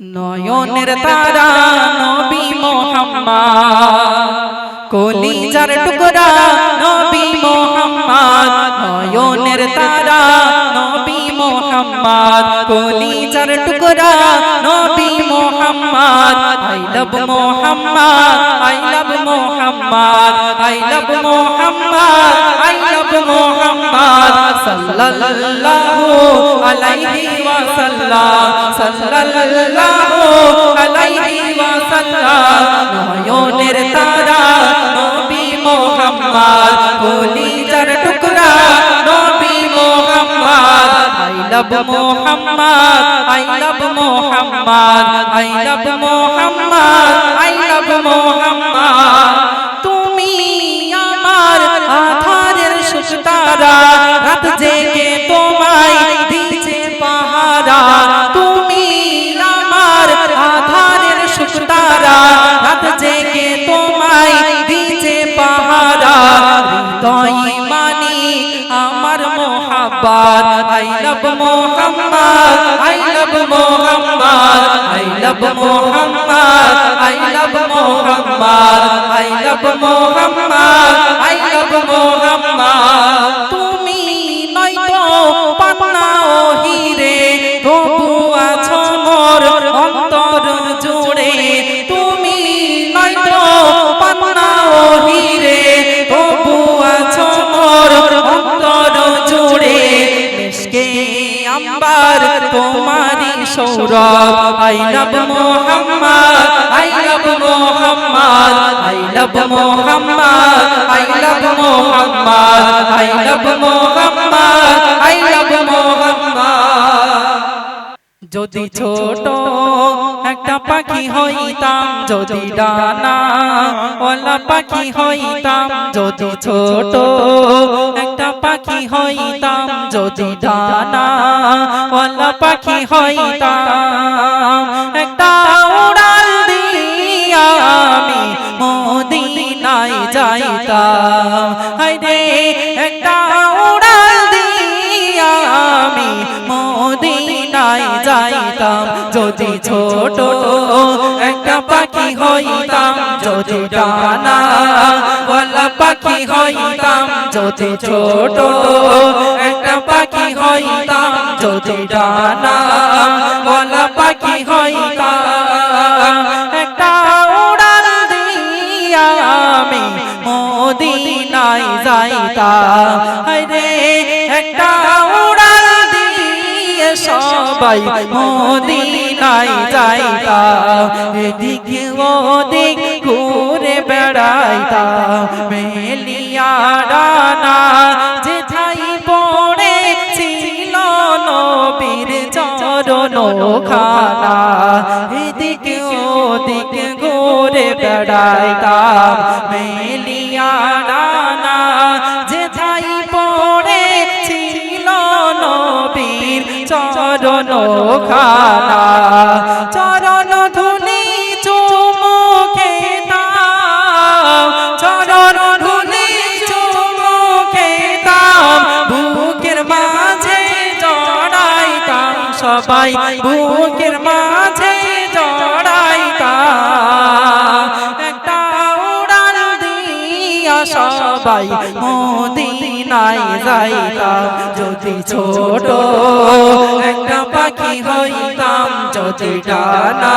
নয়নের তারা নবী মোহাম্মদ। কলিজার টুকরা নবী মোহাম্মদ। নয়নের তারা নবী মোহাম্মদ। কলিজার টুকরা নবী Muhammad. I love Muhammad. I Muhammad, I love Muhammad, I love Muhammad, সাল্লাল্লাহু আলাইহি ওয়াসাল্লাম, সাল্লাল্লাহু আলাইহি ওয়াসাল্লাম, নয়নের তারা নবী মোহাম্মদ, কলিজার টুকরা নবী Muhammad, I Muhammad, I love Muhammad, I love Muhammad, I love Muhammad. আমার আধারের সুস্তারা রাত জেগে তোমায় দিছে পাহারা। তুমি আমার আধারের সুস্তারা রাত জেগে তোমায় দিছে পাহারা। হৃদয় মানি আমার মোহাব্বত। I love Muhammad, I love Muhammad, I love Muhammad, I love Muhammad, I love Muhammad, I Muhammad. তুমি নয়তো পান্না ও হিরে তবু আছো মোর অন্তর জুড়ে। তুমি নয়তো পান্না ও হিরে তবু আছো মোর অন্তর জুড়ে। মিশকে আম্বার তোমারি Sourav, I love Muhammad. Muhammad I love Muhammad I love Muhammad I love Muhammad I love Muhammad. যদি ছোট একটা পাখি হইতাম, যদি ডানা ওলা পাখি হইতাম, যদি ছোট একটা পাখি হইতাম, যদি ডানা ওলা পাখি হইতাম। যদি ছোট একটা পাখি হইতাম, যদি ডানা বলা পাখি হইতাম, যদি ছোট একটা পাখি হইতাম, যদি ডানা বলা পাখি হইতাম। একটা উড়াল দিয়া আমি মদিনায় যাইতাম। হায়রে, একটা সবাই মদিনায় যাইতাম এদিকে ওদিক ঘুরে বেড়াইতাম মেলিয়া ডানা যেথাই পড়ে ছিল নবীর চরণ খানা। এদিকে ওদিক ঘুরে বেড়াইতাম খানা চরণ ধুলি চুমুকে দাও চরণ ধুলি চুমুকে দাও বুকের মাঝে জড়াইতাম সবাই বুকের মাঝে জড়াইতাম একটা উড়াল দিয়া সবাই মদিনায় যাইতাম। যদি ছোট একটা পাখি হইতাম যদি ডানা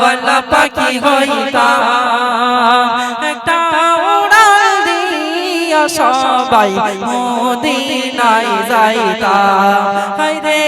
বলা পাখি হইতাম। একটা উড়াল দিয়া সবাই মদিনায় যাইতাম। হায়রে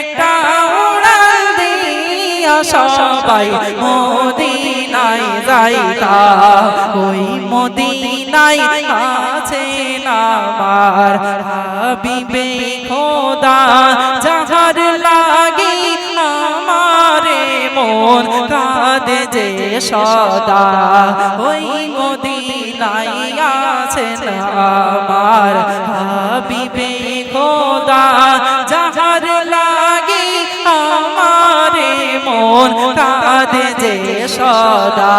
একটা উড়াল দিয়া সবাই মদিনায় যাইতাম। ওই মদিনায় আছে নামার হাবিবে খোদা, যাহার লাগি আমারে মন কাঁদে যে সদা, ওই মদিনায় আছেন আমার হাবিবে খোদা, যাহার লাগি আমারে মন কাঁদে যে সদা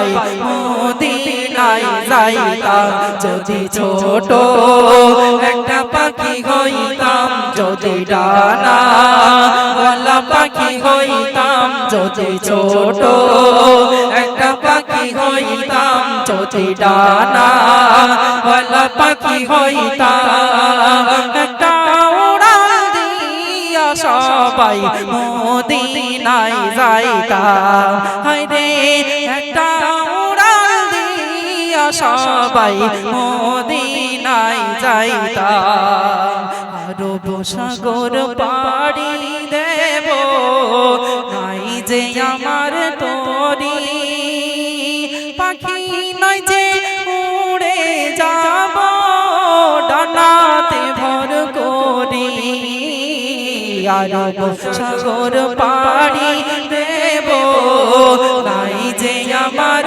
সবাই মদিনায় যাইতাম। যদি ছোট একটা পাখি হইতাম, যদি ডানা ওয়ালা পাখি হইতাম, যদি ছোট একটা পাখি হইতাম, যদি ডানা ওয়ালা পাখি হইতাম। একটা সবাই মদিনায় যাইতাম। হায় রে সবাই মদিনায় যাইতাম। আরও সাগর পাড়ি দেব নাই যে আমার তোরি। পাখি নয় যে উড়ে যাব ডানাতে ভর করি। আরব সাগর পাড়ি দেব নাই যে আমার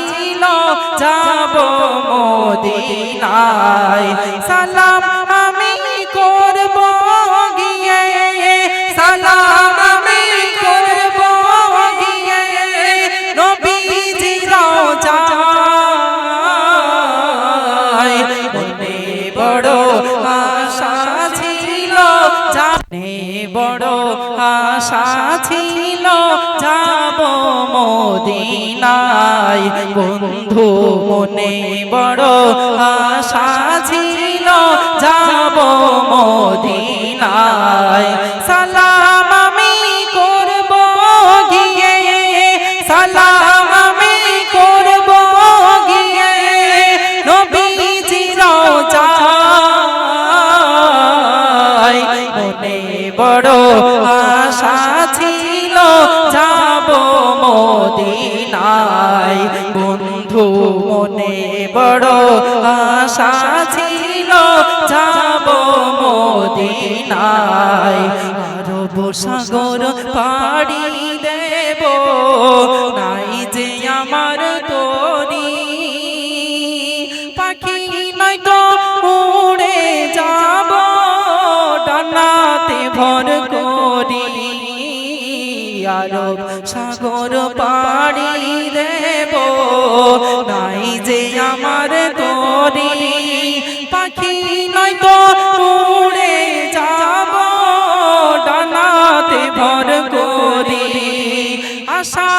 যাব মোদিনায়। সালাম মদিনায় বন্ধু মনে বড় আশা ছিল যাব মদিনায়। মদিনায় বন্ধু মনে বড় আশা ছিল যাব মদিনায়। আরব সাগর পাড়ি দেব আরব সাগর পাড়ি দেব। নাই যে আমার তরি পাখি নয় তো উড়ে যাব। ডানাতে ভর করি, আশা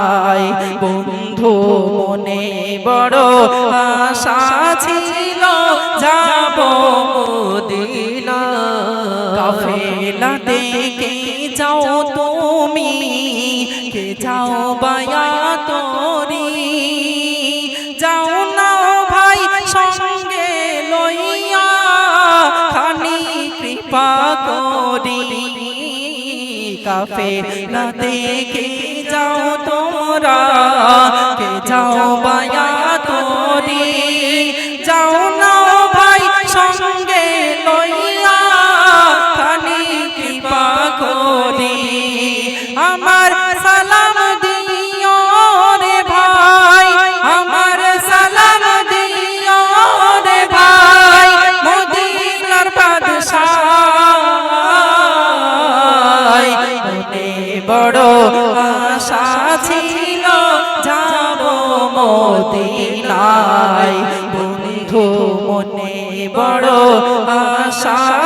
মদিনায় বন্ধু মনে বড় আশা ছিল, যাব মদিনায় কাফেলা দেখে যাও তুমি, কে যাও বায়া তোরি। যাও না ভাই, সঙ্গে লইয়া খানি কৃপা করি। কাফে না দেখে যাও তোমরা, কে যাও বায়া তোরি যাও না ভাই সঙ্গে লইয়া খানি কৃপা করি। আমার সালাম দিও রে ভাই, আমার সালাম দিও রে ভাই, মদিনার বাদশাহ। বড় ছিল বন্ধু মনে বড় আশা